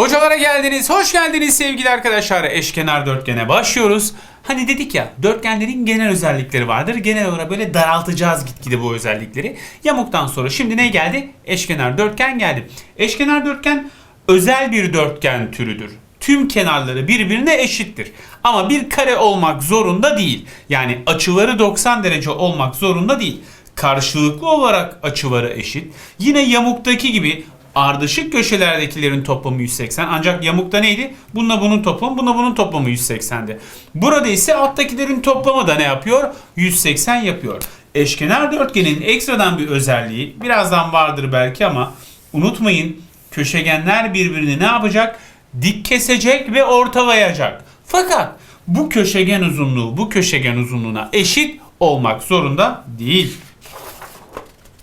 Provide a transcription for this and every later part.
Hocalara geldiniz, hoş geldiniz sevgili arkadaşlar. Eşkenar dörtgene başlıyoruz. Hani dedik ya, dörtgenlerin genel özellikleri vardır. Genel olarak böyle daraltacağız gitgide bu özellikleri. Yamuktan sonra şimdi ne geldi? Eşkenar dörtgen geldi. Eşkenar dörtgen özel bir dörtgen türüdür. Tüm kenarları birbirine eşittir. Ama bir kare olmak zorunda değil. Yani açıları 90 derece olmak zorunda değil. Karşılıklı olarak açıları eşit. Yine yamuktaki gibi ardışık köşelerdekilerin toplamı 180. Ancak yamukta neydi? Bununla bunun toplamı, bununla bunun toplamı 180'di. Burada ise alttakilerin toplamı da ne yapıyor? 180 yapıyor. Eşkenar dörtgenin ekstradan bir özelliği, birazdan vardır belki ama unutmayın köşegenler birbirini ne yapacak? Dik kesecek ve ortalayacak. Fakat bu köşegen uzunluğu bu köşegen uzunluğuna eşit olmak zorunda değil.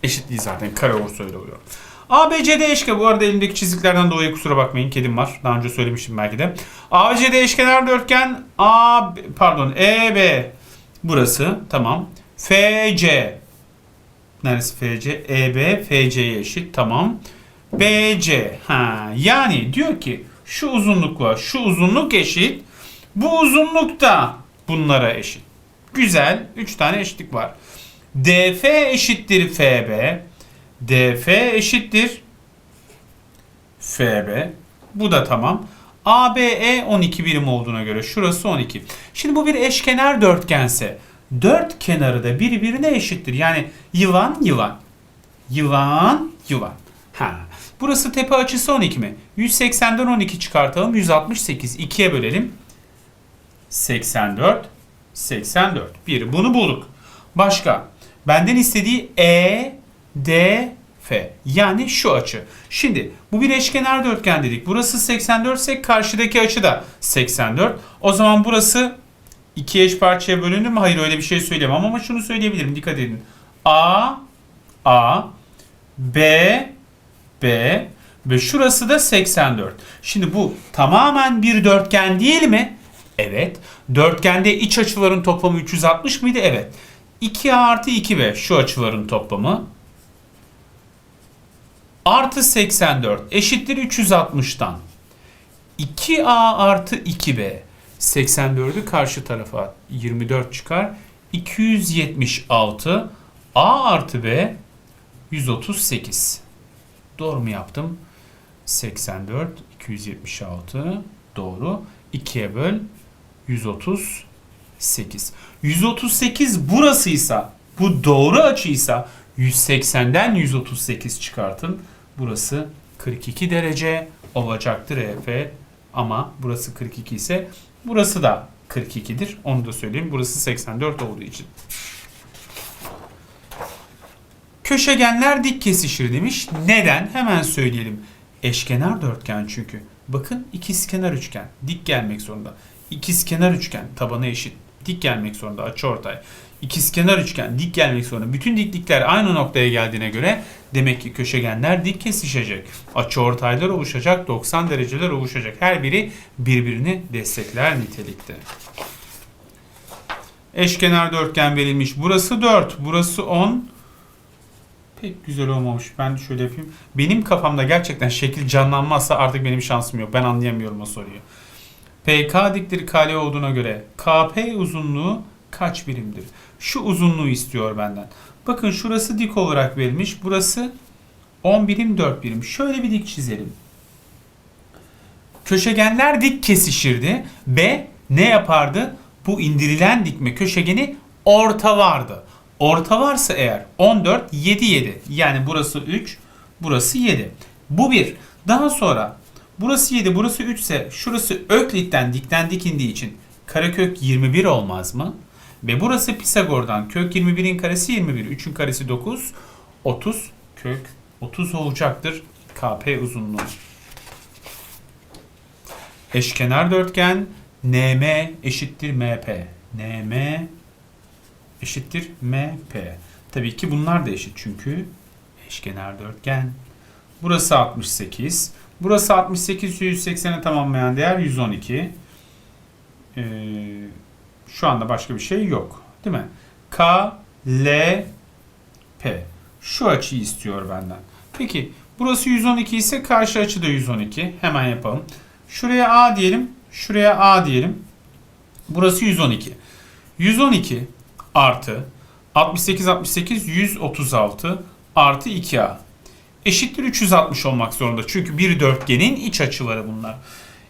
Eşit değil zaten. Kare olursa öyle oluyor. ABCD eşkenar. Bu arada elimdeki çiziklerden dolayı kusura bakmayın. Kedim var. Daha önce söylemiştim belki de. ABCD eşkenar dörtgen A pardon EB burası tamam. FC neresi FC? EB FC'ye eşit tamam. BC ha yani diyor ki şu uzunlukla şu uzunluk eşit. Bu uzunluk da bunlara eşit. Güzel. 3 tane eşitlik var. DF eşittir FB. DF eşittir FB. Bu da tamam. ABE 12 birim olduğuna göre şurası 12. Şimdi bu bir eşkenar dörtgense dört kenarı da birbirine eşittir. Yani yılan yılan. Yılan yılan. Ha. Burası tepe açısı 12 mi? 180'den 12 çıkartalım. 168. 2'ye bölelim. 84. 84. Bir. Bunu bulduk. Başka. Benden istediği E, D, F. Yani şu açı. Şimdi bu bir eşkenar dörtgen dedik. Burası 84 ise karşıdaki açı da 84. O zaman burası iki eş parçaya bölündü mü? Hayır öyle bir şey söyleyemem ama şunu söyleyebilirim. Dikkat edin. A, A, B, B ve şurası da 84. Şimdi bu tamamen bir dörtgen değil mi? Evet. Dörtgende iç açıların toplamı 360 mıydı? Evet. 2A artı 2B şu açıların toplamı. Artı 84 eşittir 360'tan. 2A artı 2B. 84'ü karşı tarafa 24 çıkar. 276. A artı B 138. Doğru mu yaptım? 84, 276 doğru. 2'ye böl 138. 138 burasıysa bu doğru açıysa 180'den 138 çıkartın. Burası 42 derece olacaktır EF ama burası 42 ise burası da 42'dir. Onu da söyleyeyim. Burası 84 olduğu için. Köşegenler dik kesişir demiş. Neden? Hemen söyleyelim. Eşkenar dörtgen çünkü. Bakın ikizkenar üçgen. Dik gelmek zorunda. İkizkenar üçgen tabanı eşit. Dik gelmek zorunda açıortay. İkizkenar üçgen dik gelmek zorunda. Bütün diklikler aynı noktaya geldiğine göre demek ki köşegenler dik kesişecek. Açıortaylar oluşacak, 90 dereceler oluşacak. Her biri birbirini destekler nitelikte. Eşkenar dörtgen verilmiş. Burası 4, burası 10. Pek güzel olmamış. Ben de şöyle yapayım. Benim kafamda gerçekten şekil canlanmazsa artık benim şansım yok. Ben anlayamıyorum o soruyu. PK diktir KL olduğuna göre KP uzunluğu kaç birimdir? Şu uzunluğu istiyor benden. Bakın şurası dik olarak verilmiş. Burası 10 birim 4 birim. Şöyle bir dik çizelim. Köşegenler dik kesişirdi. B ne yapardı? Bu indirilen dikme köşegeni ortalardı. Orta varsa eğer 14, 7, 7. Yani burası 3, burası 7. Bu bir. Daha sonra burası 7, burası 3 ise şurası Öklit'ten dikten dikindiği için karekök 21 olmaz mı? Ve burası Pisagor'dan kök 21'in karesi 21, 3'ün karesi 9, 30 kök 30 olacaktır KP uzunluğu. Eşkenar dörtgen NM eşittir MP. NM eşittir MP. Tabii ki bunlar da eşit çünkü eşkenar dörtgen. Burası 68. Burası 68 180'e tamamlayan değer 112. Ee, şu anda başka bir şey yok. Değil mi? K, L, P. Şu açıyı istiyor benden. Peki Burası 112 ise karşı açı da 112. Hemen yapalım. Şuraya A diyelim. Şuraya A diyelim. Burası 112. 112 artı 68 68 136 artı 2A eşittir 360 olmak zorunda. Çünkü bir dörtgenin iç açıları bunlar.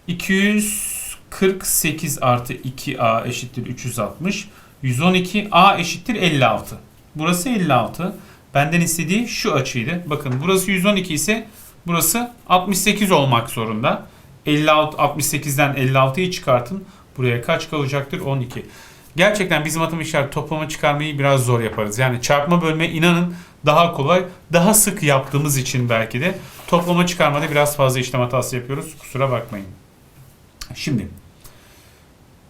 248 artı 2A eşittir 360. 112 A eşittir 56. Burası 56. Benden istediği şu açıydı. Bakın burası 112 ise burası 68 olmak zorunda. 56 68'den 56'yı çıkartın. Buraya kaç kalacaktır? 12. Gerçekten biz matematikçiler toplama çıkarmayı biraz zor yaparız. Yani çarpma bölme inanın daha kolay, daha sık yaptığımız için belki de toplama çıkarmada biraz fazla işlem hatası yapıyoruz. Kusura bakmayın. Şimdi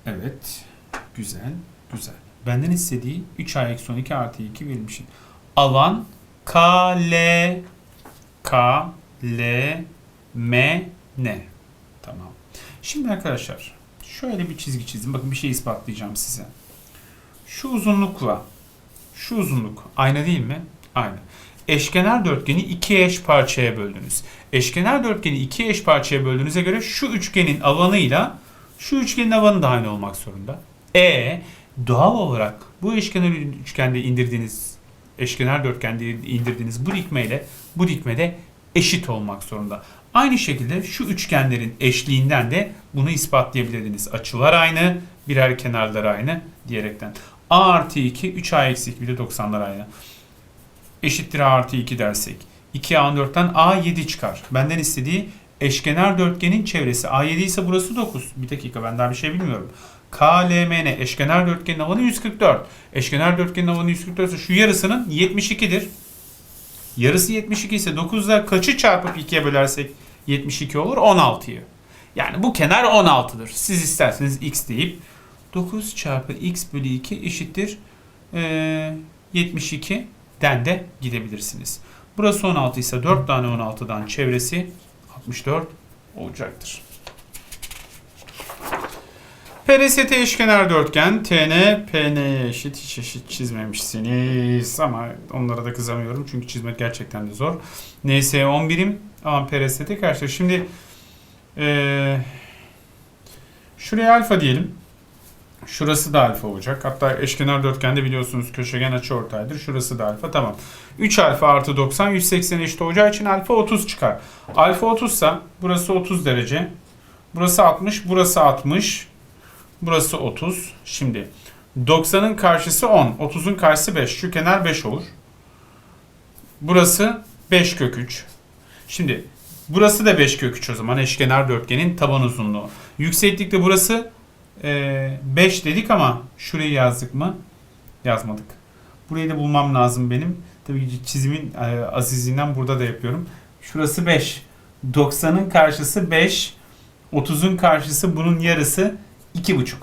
evet güzel güzel. Benden istediği 3a eksi 12 artı 2 verilmişim. Alan K L K L M N. Tamam. Şimdi arkadaşlar şöyle bir çizgi çizdim. Bakın bir şey ispatlayacağım size. Şu uzunlukla şu uzunluk aynı değil mi? Aynı. Eşkenar dörtgeni iki eş parçaya böldünüz. Eşkenar dörtgeni iki eş parçaya böldüğünüze göre şu üçgenin alanıyla şu üçgenin alanı da aynı olmak zorunda. E doğal olarak bu eşkenar üçgende indirdiğiniz eşkenar dörtgende indirdiğiniz bu dikmeyle bu dikmede eşit olmak zorunda. Aynı şekilde şu üçgenlerin eşliğinden de bunu ispatlayabilirdiniz. Açılar aynı, birer kenarlar aynı diyerekten. A artı 2, 3A eksi 2 bir de 90'lar aynı. Eşittir A artı 2 dersek. 2A 4'ten A 7 çıkar. Benden istediği eşkenar dörtgenin çevresi. A 7 ise burası 9. Bir dakika ben daha bir şey bilmiyorum. KLMN eşkenar dörtgenin alanı 144. Eşkenar dörtgenin alanı 144 ise şu yarısının 72'dir. Yarısı 72 ise 9'da kaçı çarpıp 2'ye bölersek 72 olur? 16'yı. Yani bu kenar 16'dır. Siz isterseniz x deyip 9 çarpı x bölü 2 eşittir ee, 72'den de gidebilirsiniz. Burası 16 ise 4 tane 16'dan çevresi 64 olacaktır. PRST eşkenar dörtgen TN PN'ye eşit hiç eşit çizmemişsiniz ama onlara da kızamıyorum çünkü çizmek gerçekten de zor. NS 10 birim ama PRST karşı. Şimdi ee, şuraya alfa diyelim. Şurası da alfa olacak. Hatta eşkenar dörtgende biliyorsunuz köşegen açı ortaydır. Şurası da alfa. Tamam. 3 alfa artı 90 180 eşit olacağı için alfa 30 çıkar. Alfa 30 ise burası 30 derece. Burası 60. Burası 60. Burası 30. Şimdi 90'ın karşısı 10. 30'un karşısı 5. Şu kenar 5 olur. Burası 5 kök 3. Şimdi burası da 5 kök 3 o zaman eşkenar dörtgenin taban uzunluğu. Yükseklikte burası 5 dedik ama şurayı yazdık mı? Yazmadık. Burayı da bulmam lazım benim. Tabii ki çizimin e, azizliğinden burada da yapıyorum. Şurası 5. 90'ın karşısı 5. 30'un karşısı bunun yarısı 2,5.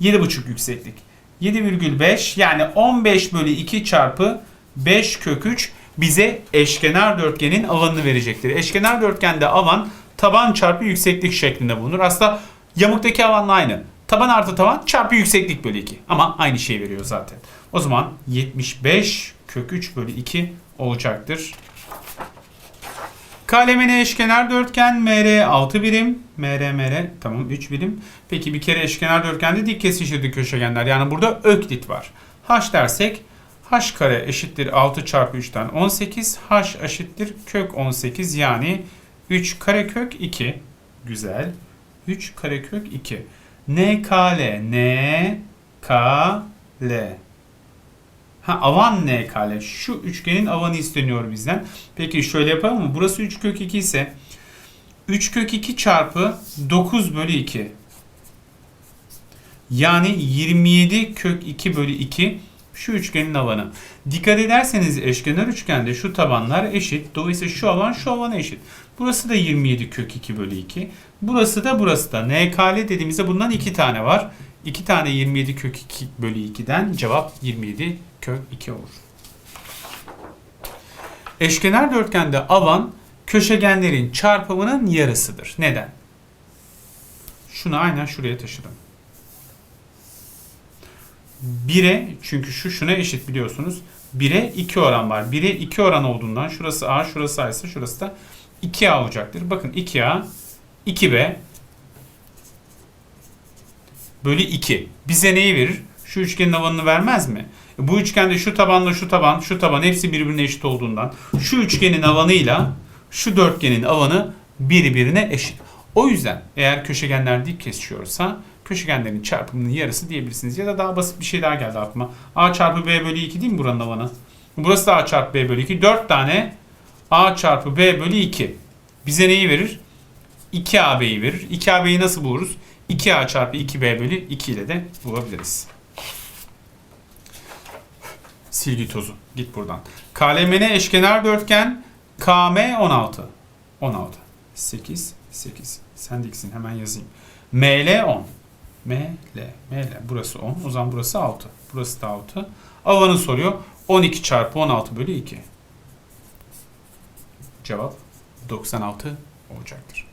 7,5 yükseklik. 7,5 yani 15 bölü 2 çarpı 5 kök 3 bize eşkenar dörtgenin alanını verecektir. Eşkenar dörtgende alan taban çarpı yükseklik şeklinde bulunur. Aslında yamuktaki alanla aynı. Taban artı taban çarpı yükseklik bölü 2. Ama aynı şey veriyor zaten. O zaman 75 kök 3 bölü 2 olacaktır. KLMN eşkenar dörtgen MR 6 birim. MR MR tamam 3 birim. Peki bir kere eşkenar dörtgende dik kesişirdi köşegenler. Yani burada öklit var. H dersek H kare eşittir 6 çarpı 3'ten 18. H eşittir kök 18 yani 3 kare kök 2. Güzel. 3 kare kök 2. NKL NKL Ha avan NKL. Şu üçgenin avanı isteniyor bizden. Peki şöyle yapalım mı? Burası 3 kök 2 ise 3 kök 2 çarpı 9 bölü 2. Yani 27 kök 2 bölü 2 şu üçgenin alanı. Dikkat ederseniz eşkenar üçgende şu tabanlar eşit. Dolayısıyla şu alan şu alana eşit. Burası da 27 kök 2 bölü 2. Burası da burası da. NKL dediğimizde bundan 2 tane var. 2 tane 27 kök 2 bölü 2'den cevap 27 kök 2 olur. Eşkenar dörtgende alan köşegenlerin çarpımının yarısıdır. Neden? Şunu aynen şuraya taşıdım. 1'e çünkü şu şuna eşit biliyorsunuz. 1'e 2 oran var. 1'e 2 oran olduğundan şurası A şurası A ise şurası da 2A olacaktır. Bakın 2A 2B bölü 2. Bize neyi verir? Şu üçgenin alanını vermez mi? E, Bu üçgende şu tabanla şu taban, şu taban hepsi birbirine eşit olduğundan şu üçgenin alanıyla şu dörtgenin alanı birbirine eşit. O yüzden eğer köşegenler dik kesişiyorsa köşegenlerin çarpımının yarısı diyebilirsiniz. Ya da daha basit bir şey daha geldi aklıma. A çarpı B bölü 2 değil mi buranın alanı? Burası da A çarpı B bölü 2. 4 tane A çarpı B bölü 2. Bize neyi verir? 2AB'yi verir. 2AB'yi nasıl buluruz? 2A çarpı 2B bölü 2 ile de bulabiliriz. Silgi tozu. Git buradan. KLMN eşkenar dörtgen KM 16. 16. 8, 8. Sen diksin hemen yazayım. ML 10. ML, ML. Burası 10. O zaman burası 6. Burası da 6. Alanı soruyor. 12 çarpı 16 bölü 2. Cevap 96 olacaktır.